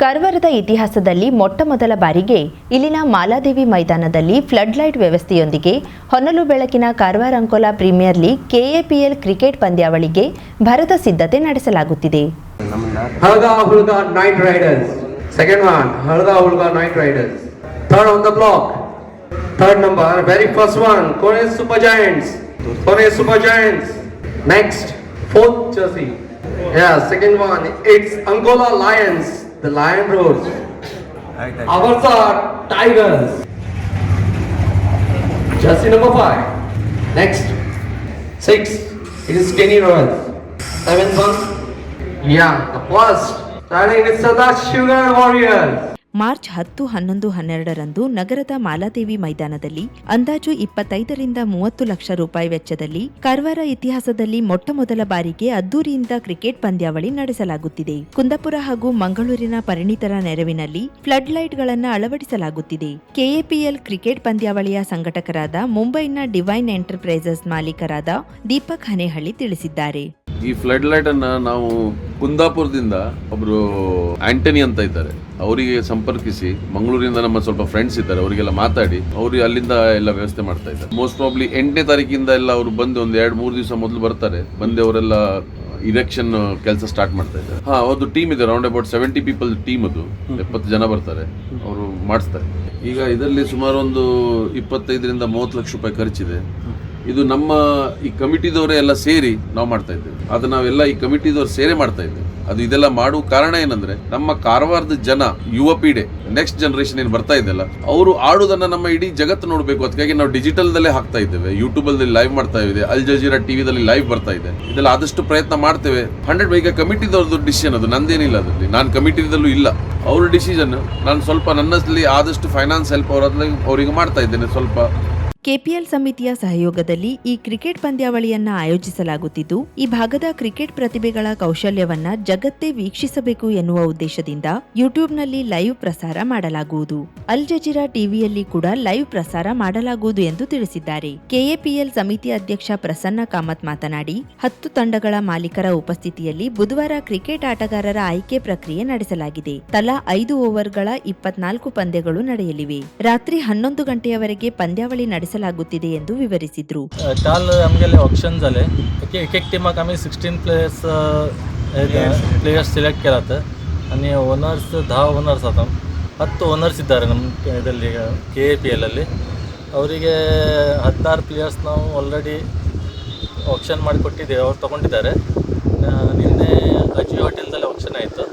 ಕಾರ್ವಾರದ ಇತಿಹಾಸದಲ್ಲಿ ಮೊಟ್ಟ ಮೊದಲ ಬಾರಿಗೆ ಇಲ್ಲಿನ ಮಾಲಾದೇವಿ ಮೈದಾನದಲ್ಲಿ ಫ್ಲಡ್ ಲೈಟ್ ವ್ಯವಸ್ಥೆಯೊಂದಿಗೆ ಹೊನಲು ಬೆಳಕಿನ Karwar Ankola premier league KAPL cricket ಪಂದ್ಯಾವಳಿಗೆ ಭರದ ಸಿದ್ಧತೆ ನಡೆಸಲಾಗುತ್ತಿದೆ Next, fourth jersey. Yeah, second one. It's Angola Lions. The Lion Roars. Ours are Tigers. Jersey number five. Next, six, it is Kenny Royals. Seventh one, yeah, the first. Starting with Sada Sugar Warriors. March ಹತ್ತು, ಹನ್ನೊಂದು, ಹನ್ನೆರಡರಂದು ನಗರದ ಮಾಲಾದೇವಿ ಮೈದಾನದಲ್ಲಿ, ಅಂದಾಜು ಇಪ್ಪತ್ತೈದರಿಂದ ಮೂವತ್ತು ಲಕ್ಷ ರೂಪಾಯಿ ವೆಚ್ಚದಲ್ಲಿ ಕಾರವಾರ ಇತಿಹಾಸದಲ್ಲಿ ಮೊಟ್ಟಮೊದಲ ಬಾರಿಗೆ ಅದ್ದೂರಿಯಿಂದ ಕ್ರಿಕೆಟ್ ಪಂದ್ಯಾವಳಿ ನಡೆಸಲಾಗುತ್ತಿದೆ. ಕುಂದಾಪುರ ಹಾಗೂ ಮಂಗಳೂರಿನ ಪರಿಣಿತರ ನೆರವಿನಲ್ಲಿ ಫ್ಲಡ್ ಲೈಟ್ಗಳನ್ನು ಅಳವಡಿಸಲಾಗುತ್ತಿದೆ. ಕೆಎಪಿಎಲ್ ಕ್ರಿಕೆಟ್ ಪಂದ್ಯಾವಳಿಯ ಸಂಘಟಕರಾದ ಮುಂಬೈನ ಡಿವೈನ್ ಎಂಟರ್ಪ್ರೈಸಸ್ ಮಾಲೀಕರಾದ ದೀಪಕ್ ಹನೇಹಳ್ಳಿ ತಿಳಿಸಿದ್ದಾರೆ. ಈ ಫ್ಲಡ್ ಲೈಟ್ ಅನ್ನ ನಾವು ಕುಂದಾಪುರದಿಂದ ಒಬ್ರು ಆಂಟನಿ ಅಂತ ಇದ್ದಾರೆ. ಅವರಿಗೆ ಸಂಪರ್ಕಿಸಿ, ಮಂಗಳೂರಿಂದ ನಮ್ಮ ಸ್ವಲ್ಪ ಫ್ರೆಂಡ್ಸ್ ಇದ್ದಾರೆ, ಅವರಿಗೆಲ್ಲ ಮಾತಾಡಿ, ಅವರು ಅಲ್ಲಿಂದ ಎಲ್ಲ ವ್ಯವಸ್ಥೆ ಮಾಡ್ತಾ ಇದ್ದಾರೆ. ಮೋಸ್ಟ್ ಪ್ರಾಬ್ಲಿ ಎಂಟನೇ ತಾರೀಕಿಂದ ಎಲ್ಲ ಅವರು ಬಂದು ಒಂದು ಎರಡು, ಮೂರು ದಿವಸ ಮೊದಲು ಬರ್ತಾರೆ. ಬಂದು ಅವರೆಲ್ಲ ಇಲೆಕ್ಷನ್ ಕೆಲಸ ಸ್ಟಾರ್ಟ್ ಮಾಡ್ತಾ ಇದ್ದಾರೆ. ಹಾ ಅವ್ರದ್ದು ಟೀಮ್ ಇದೆ round about seventy people team ಅದು. ಎಪ್ಪತ್ತು ಜನ ಬರ್ತಾರೆ. ಅವರು ಮಾಡಿಸ್ತಾರೆ. ಈಗ ಇದರಲ್ಲಿ ಸುಮಾರು ಒಂದು ಇಪ್ಪತ್ತೈದರಿಂದ ಮೂವತ್ತು ಲಕ್ಷ ರೂಪಾಯಿ ಖರ್ಚಿದೆ. ಇದು ನಮ್ಮ ಈ ಕಮಿಟಿದವರೇ ಎಲ್ಲ ಸೇರಿ ನಾವು ಮಾಡ್ತಾ ಇದ್ದೇವೆ. ಅದು ನಾವೆಲ್ಲ ಈ ಕಮಿಟಿದವರು ಸೇರೆ ಮಾಡ್ತಾ ಇದ್ದೇವೆ. ಅದು ಇದೆಲ್ಲ ಮಾಡುವ ಕಾರಣ ಏನಂದ್ರೆ, ನಮ್ಮ ಕಾರವಾರದ ಜನ, ಯುವ ಪೀಡೆ ನೆಕ್ಸ್ಟ್ ಜನರೇಷನ್ ಏನು ಬರ್ತಾ ಇದೆಯಲ್ಲ, ಅವರು ಆಡುದನ್ನ ನಮ್ಮ ಇಡೀ ಜಗತ್ತು ನೋಡಬೇಕು. ಅದಕ್ಕಾಗಿ ನಾವು ಡಿಜಿಟಲ್ ದಲ್ಲೇ ಹಾಕ್ತಾ ಇದ್ದೇವೆ. ಯೂಟ್ಯೂಬ್ ಅಲ್ಲಿ ಲೈವ್ ಮಾಡ್ತಾ ಇದೆ ಅಲ್ ಜಜೀರಾ ಟಿವಿದಲ್ಲಿ ಲೈವ್ ಬರ್ತಾ ಇದೆ. ಇದೆಲ್ಲ ಆದಷ್ಟು ಪ್ರಯತ್ನ ಮಾಡ್ತೇವೆ. ಹಂಡ್ರೆಡ್ ಈಗ ಕಮಿಟಿದವ್ರದ್ದು ಡಿಸಿಷನ್ ಅದು. ನಂದೇನಿಲ್ಲ ಅದರಲ್ಲಿ. ನಾನು ಕಮಿಟಿದಲ್ಲೂ ಇಲ್ಲ. ಅವ್ರ ಡಿಸಿಷನ್ ನಾನು ಸ್ವಲ್ಪ ನನ್ನಲ್ಲಿ ಆದಷ್ಟು ಫೈನಾನ್ಸ್ ಹೆಲ್ಪ್ ಅವ್ರ ಅವರಿಗೆ ಮಾಡ್ತಾ ಇದ್ದೇನೆ. ಸ್ವಲ್ಪ ಕೆಪಿಎಲ್ ಸಮಿತಿಯ ಸಹಯೋಗದಲ್ಲಿ ಈ ಕ್ರಿಕೆಟ್ ಪಂದ್ಯಾವಳಿಯನ್ನ ಆಯೋಜಿಸಲಾಗುತ್ತಿದ್ದು, ಈ ಭಾಗದ ಕ್ರಿಕೆಟ್ ಪ್ರತಿಭೆಗಳ ಕೌಶಲ್ಯವನ್ನ ಜಗತ್ತೇ ವೀಕ್ಷಿಸಬೇಕು ಎನ್ನುವ ಉದ್ದೇಶದಿಂದ ಯೂಟ್ಯೂಬ್ನಲ್ಲಿ ಲೈವ್ ಪ್ರಸಾರ ಮಾಡಲಾಗುವುದು. ಅಲ್ ಜಜೀರಾ ಟಿವಿಯಲ್ಲಿ ಕೂಡ ಲೈವ್ ಪ್ರಸಾರ ಮಾಡಲಾಗುವುದು ಎಂದು ತಿಳಿಸಿದ್ದಾರೆ. ಕೆಎಪಿಎಲ್ ಸಮಿತಿ ಅಧ್ಯಕ್ಷ ಪ್ರಸನ್ನ ಕಾಮತ್ ಮಾತನಾಡಿ, ಹತ್ತು ತಂಡಗಳ ಮಾಲೀಕರ ಉಪಸ್ಥಿತಿಯಲ್ಲಿ ಬುಧವಾರ ಕ್ರಿಕೆಟ್ ಆಟಗಾರರ ಆಯ್ಕೆ ಪ್ರಕ್ರಿಯೆ ನಡೆಸಲಾಗಿದೆ. ತಲಾ ಐದು ಓವರ್ಗಳ ಇಪ್ಪತ್ನಾಲ್ಕು ಪಂದ್ಯಗಳು ನಡೆಯಲಿವೆ. ರಾತ್ರಿ ಹನ್ನೊಂದು ಗಂಟೆಯವರೆಗೆ ಪಂದ್ಯಾವಳಿ ನಡೆಸಲಾಗುತ್ತಿದೆ ಎಂದು ವಿವರಿಸಿದ್ರು काल आमगेले ऑप्शन जाले एक एक एक टिमाक आमी सिक्स्टीन प्लेयर्स ಪ್ಲೇಯರ್ಸ್ ಸಿಲೆಕ್ಟ್ केलात आणि ಓನರ್ಸ್ ದಹ ಓನರ್ಸ್ ಆತ ಹತ್ತು ಓನರ್ಸ್ ಇದ್ದಾರೆ ನಮ್ಮ ಇದರಲ್ಲಿ ಕೆ ಎ ಪಿ ಎಲ್ಲಲ್ಲಿ ಅವರಿಗೆ ಹತ್ತಾರು ಪ್ಲೇಯರ್ಸ್ ನಾವು ಆಲ್ರೆಡಿ ಆಪ್ಷನ್ ಮಾಡಿ ಕೊಟ್ಟಿದ್ದೇವೆ ಅವ್ರು ತೊಗೊಂಡಿದ್ದಾರೆ ಆ, ನಿನ್ನೆ ಅಜಿ ಹೋಟೆಲ್ದಲ್ಲಿ ಆಪ್ಷನ್ ಆಯಿತು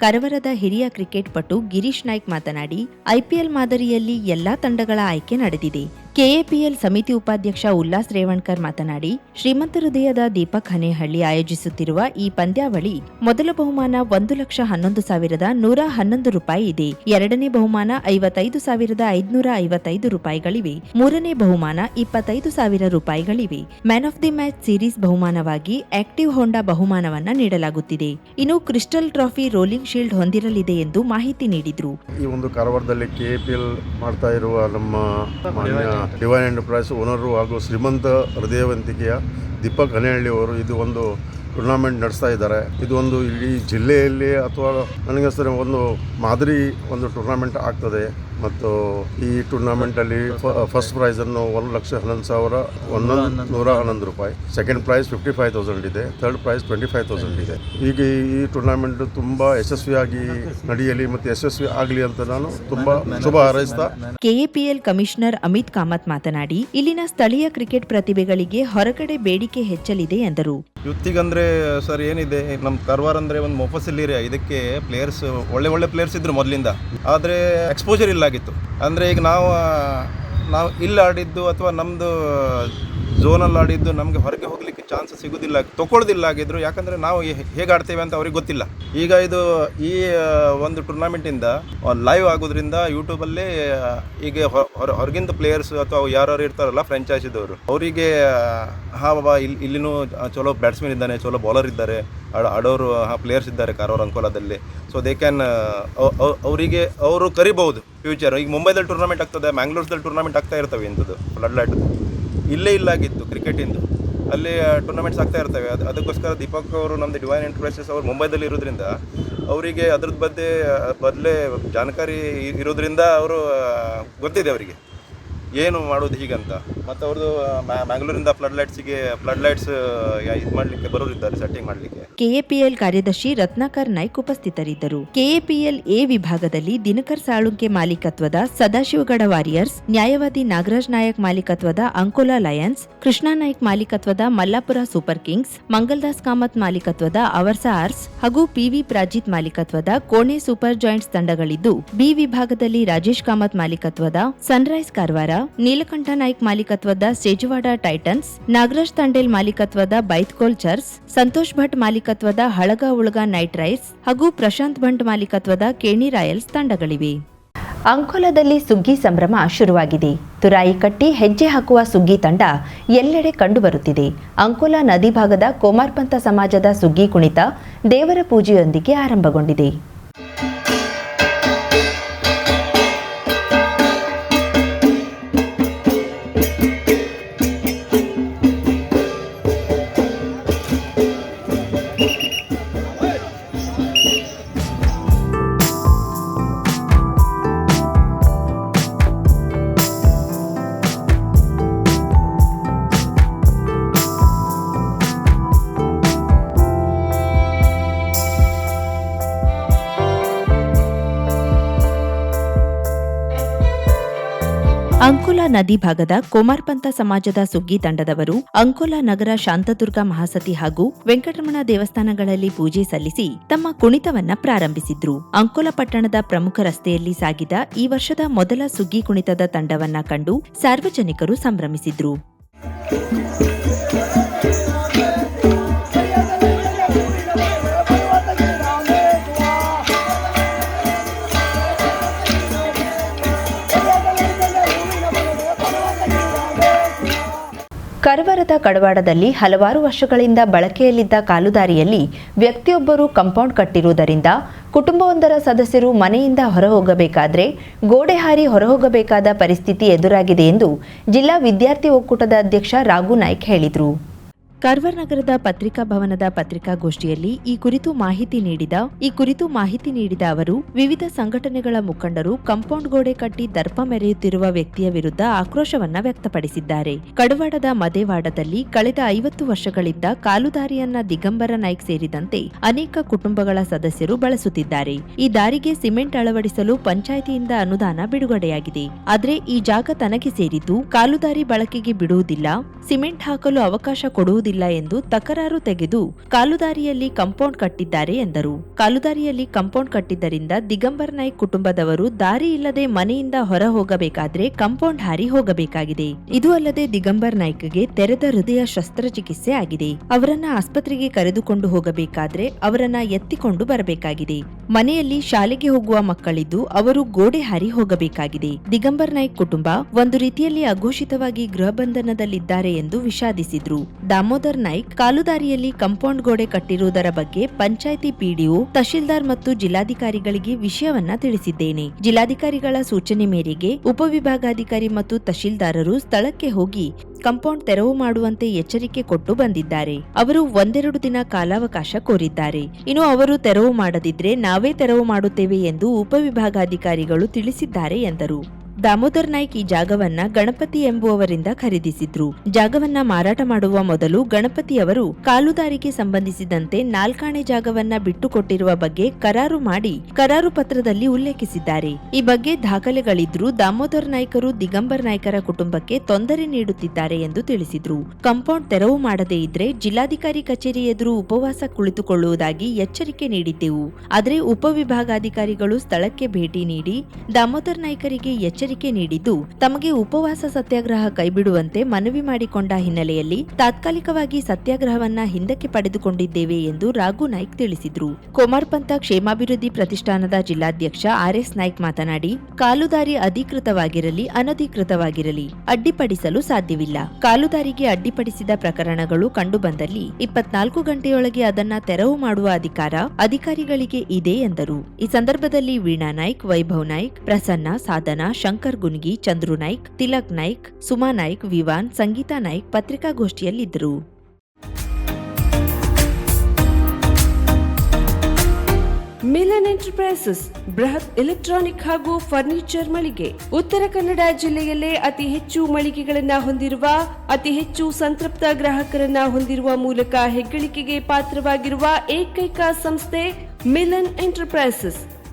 ಕರವರದ ಹಿರಿಯ ಕ್ರಿಕೆಟ್ ಪಟು ಗಿರೀಶ್ ನಾಯ್ಕ್ ಮಾತನಾಡಿ ಐಪಿಎಲ್ ಮಾದರಿಯಲ್ಲಿ ಎಲ್ಲಾ ತಂಡಗಳ ಆಯ್ಕೆ ನಡೆದಿದೆ ಕೆಎಪಿಎಲ್ ಸಮಿತಿ ಉಪಾಧ್ಯಕ್ಷ ಉಲ್ಲಾಸ್ ರೇವಣ್ಕರ್ ಮಾತನಾಡಿ, ಶ್ರೀಮಂತ ಹೃದಯದ ದೀಪಕ್ ಹನೇಹಳ್ಳಿ ಆಯೋಜಿಸುತ್ತಿರುವ ಈ ಪಂದ್ಯಾವಳಿ ಮೊದಲ ಬಹುಮಾನ ಒಂದು ಲಕ್ಷ ಹನ್ನೊಂದು ಸಾವಿರದ ನೂರ ಹನ್ನೊಂದು ರೂಪಾಯಿ ಇದೆ. ಎರಡನೇ ಬಹುಮಾನ ಐವತ್ತೈದು ಸಾವಿರದ ಐದುನೂರ ಐವತ್ತೈದು ರೂಪಾಯಿಗಳಿವೆ. ಮೂರನೇ ಬಹುಮಾನ ಇಪ್ಪತ್ತೈದು ಸಾವಿರ ರೂಪಾಯಿಗಳಿವೆ. Man of the match series ಬಹುಮಾನವಾಗಿ active Honda ಬಹುಮಾನವನ್ನ ನೀಡಲಾಗುತ್ತಿದೆ. ಇನ್ನು ಕ್ರಿಸ್ಟಲ್ ಟ್ರಾಫಿ ರೋಲಿಂಗ್ ಶೀಲ್ಡ್ ಹೊಂದಿರಲಿದೆ ಎಂದು ಮಾಹಿತಿ ನೀಡಿದ್ರು. ಈ ಒಂದು ಕಾರವಾರದಲ್ಲಿ ಮಾಡ್ತಾ ಇರುವ ನಮ್ಮ ಡಿವೈನ್ ಎಂಟರ್ಪ್ರೈಸ್ ಓನರು ಹಾಗೂ ಶ್ರೀಮಂತ ಹೃದಯವಂತಿಕೆಯ ದೀಪಕ್ ಹನೇಹಳ್ಳಿ ಅವರು ಇದು ಒಂದು ಟೂರ್ನಾಮೆಂಟ್ ನಡೆಸ್ತಾ ಇದ್ದಾರೆ. ಇದು ಒಂದು ಇಡೀ ಜಿಲ್ಲೆಯಲ್ಲಿ ಅಥವಾ ನನಗೆ ಒಂದು ಮಾದರಿ ಒಂದು ಟೂರ್ನಾಮೆಂಟ್ ಆಗ್ತದೆ. ಮತ್ತು ಈ ಟೂರ್ನಾಮೆಂಟಲ್ಲಿ ಫಸ್ಟ್ ಪ್ರೈಸನ್ನು ಒಂದು ಲಕ್ಷ ಹನ್ನೊಂದು ಸಾವಿರ, ಒಂದೊಂದು ನೂರ ಹನ್ನೊಂದು ರೂಪಾಯಿ. Second prize fifty five thousand ಇದೆ. Third prize twenty five thousand ಇದೆ. ಈಗ ಈ ಟೂರ್ನಾಮೆಂಟ್ ತುಂಬ ಯಶಸ್ವಿಯಾಗಿ ನಡೆಯಲಿ ಮತ್ತು ಯಶಸ್ವಿ ಆಗಲಿ ಅಂತ ನಾನು ತುಂಬ ಶುಭ ಹಾರೈಸ್ತಾ ಕೆಎಪಿಎಲ್ ಕಮಿಷನರ್ ಅಮಿತ್ ಕಾಮತ್ ಮಾತನಾಡಿ, ಇಲ್ಲಿನ ಸ್ಥಳೀಯ ಕ್ರಿಕೆಟ್ ಪ್ರತಿಭೆಗಳಿಗೆ ಹೊರಗಡೆ ಬೇಡಿಕೆ ಹೆಚ್ಚಲಿದೆ ಎಂದರು. ಯುತ್ತಿಗಂದ್ರೆ, ಸರ್, ಏನಿದೆ? ನಮ್ಮ ಕಾರವಾರ ಅಂದರೆ ಒಂದು ಮೊಫಸಿಲ್ ಏರಿಯಾ ಇದಕ್ಕೆ ಪ್ಲೇಯರ್ಸ್ ಒಳ್ಳೆ ಒಳ್ಳೆ ಪ್ಲೇಯರ್ಸ್ ಇದ್ದರು ಮೊದಲಿಂದ. ಆದರೆ ಎಕ್ಸ್ಪೋಜರ್ ಇಲ್ಲ ಆಗಿತ್ತು ಅಂದರೆ ಈಗ ನಾವು ನಾವು ಇಲ್ಲಿ ಆಡಿದ್ದು ಅಥವಾ ನಮ್ಮದು ಝೋನಲ್ಲಿ ಆಡಿದ್ದು ನಮಗೆ ಹೊರಗೆ ಹೋಗಲಿಕ್ಕೆ ಚಾನ್ಸ್ ಸಿಗೋದಿಲ್ಲ ತೊಗೊಳ್ಳೋದಿಲ್ಲ ಆಗಿದ್ರು ಯಾಕಂದರೆ ನಾವು ಹೇಗೆ ಆಡ್ತೇವೆ ಅಂತ ಅವ್ರಿಗೆ ಗೊತ್ತಿಲ್ಲ. ಈಗ ಇದು ಈ ಒಂದು ಟೂರ್ನಾಮೆಂಟಿಂದ ಲೈವ್ ಆಗೋದ್ರಿಂದ ಯೂಟ್ಯೂಬಲ್ಲಿ ಈಗ ಹೊರಗಿಂದ ಪ್ಲೇಯರ್ಸ್ ಅಥವಾ ಯಾರ್ಯಾರು ಇರ್ತಾರಲ್ಲ ಫ್ರೆಂಚೈಸಿದವರು ಅವರಿಗೆ ಹಾ ಬಾಬಾ ಇಲ್ಲಿ ಇಲ್ಲಿನೂ ಚಲೋ ಬ್ಯಾಟ್ಸ್ಮನ್ ಇದ್ದಾನೆ, ಚಲೋ ಬೌಲರ್ ಇದ್ದಾರೆ, ಆಡ- ಆಡೋರು ಪ್ಲೇಯರ್ಸ್ ಇದ್ದಾರೆ ಕಾರವಾರ ಅಂಕೋಲಾದಲ್ಲಿ ಸೊ ದೇ ಕ್ಯಾನ್ ಅವರಿಗೆ ಅವರು ಕರಿಬಹುದು ಫ್ಯೂಚರ್ ಈಗ ಮುಂಬೈದಲ್ಲಿ ಟೂರ್ನಮೆಂಟ್ ಆಗ್ತದೆ ಮ್ಯಾಂಗ್ಳೂರ್ಸ್ದಲ್ಲಿ ಟೂರ್ನಮೆಂಟ್ ಆಗ್ತಾ ಇರ್ತವೆ ಇಂಥದ್ದು ಫ್ಲಡ್ ಲೈಟ್ ಇಲ್ಲೇ ಇಲ್ಲಾಗಿತ್ತು ಕ್ರಿಕೆಟಿಂದು ಅಲ್ಲಿ ಟೂರ್ನಮೆಂಟ್ಸ್ ಆಗ್ತಾ ಇರ್ತವೆ. ಅದು, ಅದಕ್ಕೋಸ್ಕರ ದೀಪಕ್ ಅವರು ನಮ್ಮದು ಡಿವೈನ್ ಎಂಟರ್ಪ್ರೈಸಸ್ ಅವರು ಮುಂಬೈದಲ್ಲಿ ಇರೋದ್ರಿಂದ ಅವರಿಗೆ ಅದ್ರದ್ದು ಬಗ್ಗೆ ಬದಲೇ ಜಾಣಕಾರಿ ಇರೋದ್ರಿಂದ ಅವರು ಗೊತ್ತಿದೆ ಅವರಿಗೆ. ಏನು ಮಾಡೋದು ಹೀಗಂತ. ಮತ್ತು ಅವ್ರದ್ದು ಮ್ಯಾಂಗ್ಳೂರಿಂದ ಫ್ಲಡ್ ಲೈಟ್ಸಿಗೆ ಫ್ಲಡ್ ಲೈಟ್ಸ್ ಇದು ಮಾಡಲಿಕ್ಕೆ ಬರೋರಿದ್ದಾರೆ ಸೆಟ್ಟಿಂಗ್ ಮಾಡಲಿಕ್ಕೆ. ಕೆಎಪಿಎಲ್ ಕಾರ್ಯದರ್ಶಿ ರತ್ನಾಕರ್ ನಾಯ್ಕ್ ಉಪಸ್ಥಿತರಿದ್ದರು. ಕೆಎಪಿಎಲ್ ಎ ವಿಭಾಗದಲ್ಲಿ ದಿನಕರ್ ಸಾಳುಂಕೆ ಮಾಲೀಕತ್ವದ ಸದಾಶಿವಗಡ ವಾರಿಯರ್ಸ್, ನ್ಯಾಯವಾದಿ ನಾಗರಾಜ್ ನಾಯಕ್ ಮಾಲೀಕತ್ವದ ಅಂಕೋಲಾ ಲಯನ್ಸ್, ಕೃಷ್ಣಾ ನಾಯ್ಕ್ ಮಾಲೀಕತ್ವದ ಮಲ್ಲಾಪುರ ಸೂಪರ್ ಕಿಂಗ್ಸ್, ಮಂಗಲ್ದಾಸ್ ಕಾಮತ್ ಮಾಲೀಕತ್ವದ ಅವರ್ಸ ಆರ್ಸ್, ಹಾಗೂ ಪಿವಿ ಪ್ರಾಜಿತ್ ಮಾಲೀಕತ್ವದ ಕೋಣೆ ಸೂಪರ್ ಜಾಯಿಂಟ್ಸ್ ತಂಡಗಳಿದ್ದು, ಬಿ ವಿಭಾಗದಲ್ಲಿ ರಾಜೇಶ್ ಕಾಮತ್ ಮಾಲೀಕತ್ವದ ಸನ್ರೈಸ್ ಕಾರವಾರ ನೀಲಕಂಠ ನಾಯ್ಕ್ ಮಾಲೀಕತ್ವದ ಸೇಜುವಾಡ ಟೈಟನ್ಸ್, ನಾಗರಾಜ್ ತಂಡೇಲ್ ಮಾಲೀಕತ್ವದ ಬೈತ್ಕೋಲ್ ಚರ್ಸ್ ಸಂತೋಷ್ ಭಟ್ ಮಾಲೀಕತ್ವದ ಹಳಗ ಉಳಗ ನೈಟ್ ರೈಸ್ ಹಾಗೂ ಪ್ರಶಾಂತ್ ಭಂಟ್ ಮಾಲೀಕತ್ವದ ಕೇಣಿ ರಾಯಲ್ಸ್ ತಂಡಗಳಿವೆ. ಅಂಕೋಲದಲ್ಲಿ ಸುಗ್ಗಿ ಸಂಭ್ರಮ ಶುರುವಾಗಿದೆ. ತುರಾಯಿ ಕಟ್ಟಿ ಹೆಜ್ಜೆ ಹಾಕುವ ಸುಗ್ಗಿ ತಂಡ ಎಲ್ಲೆಡೆ ಕಂಡುಬರುತ್ತಿದೆ. ಅಂಕೋಲಾ ನದಿ ಭಾಗದ ಕೋಮಾರ್ಪಂಥ ಸಮಾಜದ ಸುಗ್ಗಿ ಕುಣಿತ ದೇವರ ಪೂಜೆಯೊಂದಿಗೆ ಆರಂಭಗೊಂಡಿದೆ. ಅಂಕೋಲಾ ನದಿ ಭಾಗದ ಕೋಮಾರ್ಪಂಥ ಸಮಾಜದ ಸುಗ್ಗಿ ತಂಡದವರು ಅಂಕೋಲಾ ನಗರ ಶಾಂತದುರ್ಗ ಮಹಾಸತಿ ಹಾಗೂ ವೆಂಕಟರಮಣ ದೇವಸ್ಥಾನಗಳಲ್ಲಿ ಪೂಜೆ ಸಲ್ಲಿಸಿ ತಮ್ಮ ಕುಣಿತವನ್ನ ಪ್ರಾರಂಭಿಸಿದ್ರು. ಅಂಕೋಲಾ ಪಟ್ಟಣದ ಪ್ರಮುಖ ರಸ್ತೆಯಲ್ಲಿ ಸಾಗಿದ ಈ ವರ್ಷದ ಮೊದಲ ಸುಗ್ಗಿ ಕುಣಿತದ ತಂಡವನ್ನ ಕಂಡು ಸಾರ್ವಜನಿಕರು ಸಂಭ್ರಮಿಸಿದ್ರು. ಕರವರದ ಕಡವಾಡದಲ್ಲಿ ಹಲವಾರು ವರ್ಷಗಳಿಂದ ಬಳಕೆಯಲ್ಲಿದ್ದ ಕಾಲುದಾರಿಯಲ್ಲಿ ವ್ಯಕ್ತಿಯೊಬ್ಬರು ಕಾಂಪೌಂಡ್ ಕಟ್ಟಿರುವುದರಿಂದ ಕುಟುಂಬವೊಂದರ ಸದಸ್ಯರು ಮನೆಯಿಂದ ಹೊರಹೋಗಬೇಕಾದ್ರೆ ಗೋಡೆ ಹಾರಿ ಹೊರಹೋಗಬೇಕಾದ ಪರಿಸ್ಥಿತಿ ಎದುರಾಗಿದೆ ಎಂದು ಜಿಲ್ಲಾ ವಿದ್ಯಾರ್ಥಿ ಒಕ್ಕೂಟದ ಅಧ್ಯಕ್ಷ ರಾಘು ನಾಯ್ಕ್ ಹೇಳಿದರು. ಕಾರ್ವರ್ ನಗರದ ಪತ್ರಿಕಾ ಭವನದ ಪತ್ರಿಕಾಗೋಷ್ಠಿಯಲ್ಲಿ ಈ ಕುರಿತು ಮಾಹಿತಿ ನೀಡಿದ, ಈ ಕುರಿತು ಮಾಹಿತಿ ನೀಡಿದ ಅವರು, ವಿವಿಧ ಸಂಘಟನೆಗಳ ಮುಖಂಡರು ಕಾಂಪೌಂಡ್ ಗೋಡೆ ಕಟ್ಟಿ ದರ್ಪ ಮೆರೆಯುತ್ತಿರುವ ವ್ಯಕ್ತಿಯ ವಿರುದ್ಧ ಆಕ್ರೋಶವನ್ನ ವ್ಯಕ್ತಪಡಿಸಿದ್ದಾರೆ. ಕಡವಾಡದ ಮದೇವಾಡದಲ್ಲಿ ಕಳೆದ ಐವತ್ತು ವರ್ಷಗಳಿಂದ ಕಾಲುದಾರಿಯನ್ನ ದಿಗಂಬರ ನಾಯ್ಕ್ ಸೇರಿದಂತೆ ಅನೇಕ ಕುಟುಂಬಗಳ ಸದಸ್ಯರು ಬಳಸುತ್ತಿದ್ದಾರೆ. ಈ ದಾರಿಗೆ ಸಿಮೆಂಟ್ ಅಳವಡಿಸಲು ಪಂಚಾಯಿತಿಯಿಂದ ಅನುದಾನ ಬಿಡುಗಡೆಯಾಗಿದೆ. ಆದರೆ ಈ ಜಾಗ ತನಗೆ ಸೇರಿದ್ದು ಕಾಲುದಾರಿ ಬಳಕೆಗೆ ಬಿಡುವುದಿಲ್ಲ, ಸಿಮೆಂಟ್ ಹಾಕಲು ಅವಕಾಶ ಕೊಡುವುದಿಲ್ಲ ಎಂದು ತಕರಾರು ತೆಗೆದು ಕಾಲುದಾರಿಯಲ್ಲಿ ಕಾಂಪೌಂಡ್ ಕಟ್ಟಿದ್ದಾರೆ ಎಂದರು. ಕಾಲುದಾರಿಯಲ್ಲಿ ಕಾಂಪೌಂಡ್ ಕಟ್ಟಿದ್ದರಿಂದ ದಿಗಂಬರ್ ನಾಯ್ಕ್ ಕುಟುಂಬದವರು ದಾರಿ ಇಲ್ಲದೆ ಮನೆಯಿಂದ ಹೊರ ಹೋಗಬೇಕಾದ್ರೆ ಕಾಂಪೌಂಡ್ ಹಾರಿ ಹೋಗಬೇಕಾಗಿದೆ. ಇದು ಅಲ್ಲದೆ ದಿಗಂಬರ್ ನಾಯ್ಕ್ಗೆ ತೆರೆದ ಹೃದಯ ಶಸ್ತ್ರಚಿಕಿತ್ಸೆ ಆಗಿದೆ. ಅವರನ್ನ ಆಸ್ಪತ್ರೆಗೆ ಕರೆದುಕೊಂಡು ಹೋಗಬೇಕಾದ್ರೆ ಅವರನ್ನ ಎತ್ತಿಕೊಂಡು ಬರಬೇಕಾಗಿದೆ. ಮನೆಯಲ್ಲಿ ಶಾಲೆಗೆ ಹೋಗುವ ಮಕ್ಕಳಿದ್ದು ಅವರು ಗೋಡೆ ಹಾರಿ ಹೋಗಬೇಕಾಗಿದೆ. ದಿಗಂಬರ್ ನಾಯ್ಕ್ ಕುಟುಂಬ ಒಂದು ರೀತಿಯಲ್ಲಿ ಅಘೋಷಿತವಾಗಿ ಗೃಹ ಬಂಧನದಲ್ಲಿದ್ದಾರೆ ಎಂದು ವಿಷಾದಿಸಿದ್ರು. ನಾಯ್ಕ್ ಕಾಲುದಾರಿಯಲ್ಲಿ ಕಾಂಪೌಂಡ್ ಗೋಡೆ ಕಟ್ಟಿರುವುದರ ಬಗ್ಗೆ ಪಂಚಾಯಿತಿ ಪಿಡಿಒ, ತಹಶೀಲ್ದಾರ್ ಮತ್ತು ಜಿಲ್ಲಾಧಿಕಾರಿಗಳಿಗೆ ವಿಷಯವನ್ನ ತಿಳಿಸಿದ್ದೇನೆ. ಜಿಲ್ಲಾಧಿಕಾರಿಗಳ ಸೂಚನೆ ಮೇರೆಗೆ ಉಪವಿಭಾಗಾಧಿಕಾರಿ ಮತ್ತು ತಹಶೀಲ್ದಾರರು ಸ್ಥಳಕ್ಕೆ ಹೋಗಿ ಕಾಂಪೌಂಡ್ ತೆರವು ಮಾಡುವಂತೆ ಎಚ್ಚರಿಕೆ ಕೊಟ್ಟು ಬಂದಿದ್ದಾರೆ. ಅವರು ಒಂದೆರಡು ದಿನ ಕಾಲಾವಕಾಶ ಕೋರಿದ್ದಾರೆ. ಇನ್ನು ಅವರು ತೆರವು ಮಾಡದಿದ್ರೆ ನಾವೇ ತೆರವು ಮಾಡುತ್ತೇವೆ ಎಂದು ಉಪವಿಭಾಗಾಧಿಕಾರಿಗಳು ತಿಳಿಸಿದ್ದಾರೆ ಎಂದರು. ದಾಮೋದರ್ ನಾಯ್ಕ್ ಈ ಜಾಗವನ್ನ ಗಣಪತಿ ಎಂಬುವವರಿಂದ ಖರೀದಿಸಿದ್ರು. ಜಾಗವನ್ನ ಮಾರಾಟ ಮಾಡುವ ಮೊದಲು ಗಣಪತಿ ಅವರು ಕಾಲುದಾರಿಗೆ ಸಂಬಂಧಿಸಿದಂತೆ ನಾಲ್ಕಾಣೆ ಜಾಗವನ್ನ ಬಿಟ್ಟುಕೊಟ್ಟಿರುವ ಬಗ್ಗೆ ಕರಾರು ಮಾಡಿ ಕರಾರು ಪತ್ರದಲ್ಲಿ ಉಲ್ಲೇಖಿಸಿದ್ದಾರೆ. ಈ ಬಗ್ಗೆ ದಾಖಲೆಗಳಿದ್ರೂ ದಾಮೋದರ್ ನಾಯ್ಕರು ದಿಗಂಬರ್ ನಾಯ್ಕರ ಕುಟುಂಬಕ್ಕೆ ತೊಂದರೆ ನೀಡುತ್ತಿದ್ದಾರೆ ಎಂದು ತಿಳಿಸಿದ್ರು. ಕಾಂಪೌಂಡ್ ತೆರವು ಮಾಡದೇ ಇದ್ರೆ ಜಿಲ್ಲಾಧಿಕಾರಿ ಕಚೇರಿ ಎದುರು ಉಪವಾಸ ಕುಳಿತುಕೊಳ್ಳುವುದಾಗಿ ಎಚ್ಚರಿಕೆ ನೀಡಿದ್ದೆವು. ಆದರೆ ಉಪವಿಭಾಗಾಧಿಕಾರಿಗಳು ಸ್ಥಳಕ್ಕೆ ಭೇಟಿ ನೀಡಿ ದಾಮೋದರ್ ನಾಯ್ಕರಿಗೆ ಎಚ್ಚರಿಕೆ ನೀಡಿದ್ದು, ತಮಗೆ ಉಪವಾಸ ಸತ್ಯಾಗ್ರಹ ಕೈಬಿಡುವಂತೆ ಮನವಿ ಮಾಡಿಕೊಂಡ ಹಿನ್ನೆಲೆಯಲ್ಲಿ ತಾತ್ಕಾಲಿಕವಾಗಿ ಸತ್ಯಾಗ್ರಹವನ್ನ ಹಿಂದಕ್ಕೆ ಪಡೆದುಕೊಂಡಿದ್ದೇವೆ ಎಂದು ರಾಘು ನಾಯ್ಕ್ ತಿಳಿಸಿದ್ರು. ಕೋಮಾರ್ಪಂಥ ಕ್ಷೇಮಾಭಿವೃದ್ಧಿ ಪ್ರತಿಷ್ಠಾನದ ಜಿಲ್ಲಾಧ್ಯಕ್ಷ ಆರ್ ಎಸ್ ನಾಯ್ಕ್ ಮಾತನಾಡಿ, ಕಾಲುದಾರಿ ಅಧಿಕೃತವಾಗಿರಲಿ, ಅನಧಿಕೃತವಾಗಿರಲಿ, ಅಡ್ಡಿಪಡಿಸಲು ಸಾಧ್ಯವಿಲ್ಲ. ಕಾಲುದಾರಿಗೆ ಅಡ್ಡಿಪಡಿಸಿದ ಪ್ರಕರಣಗಳು ಕಂಡುಬಂದಲ್ಲಿ ಇಪ್ಪತ್ನಾಲ್ಕು ಗಂಟೆಯೊಳಗೆ ಅದನ್ನ ತೆರವು ಮಾಡುವ ಅಧಿಕಾರ ಅಧಿಕಾರಿಗಳಿಗೆ ಇದೆ ಎಂದರು. ಈ ಸಂದರ್ಭದಲ್ಲಿ ವೀಣಾ ನಾಯ್ಕ್, ವೈಭವ್ ನಾಯ್ಕ್, ಪ್ರಸನ್ನ, ಸಾಧನಾ, ಶಂಕರ್ ಶಂಕರ್ ಗುನ್ಗಿ, ಚಂದ್ರು ನಾಯ್ಕ್, ತಿಲಕ್ ನಾಯ್ಕ್, ಸುಮಾ ನಾಯ್ಕ್, ವಿವಾನ್, ಸಂಗೀತಾ ನಾಯ್ಕ್ ಪತ್ರಿಕಾಗೋಷ್ಠಿಯಲ್ಲಿದ್ದರು. ಮಿಲನ್ ಎಂಟರ್ಪ್ರೈಸಸ್, ಬೃಹತ್ ಎಲೆಕ್ಟ್ರಾನಿಕ್ ಹಾಗೂ ಫರ್ನಿಚರ್ ಮಳಿಗೆ. ಉತ್ತರ ಕನ್ನಡ ಜಿಲ್ಲೆಯಲ್ಲೇ ಅತಿ ಹೆಚ್ಚು ಮಳಿಗೆಗಳನ್ನು ಹೊಂದಿರುವ, ಅತಿ ಹೆಚ್ಚು ಸಂತೃಪ್ತ ಗ್ರಾಹಕರನ್ನ ಹೊಂದಿರುವ ಮೂಲಕ ಹೆಗ್ಗಳಿಕೆಗೆ ಪಾತ್ರವಾಗಿರುವ ಏಕೈಕ ಸಂಸ್ಥೆ ಮಿಲನ್ ಎಂಟರ್ಪ್ರೈಸಸ್.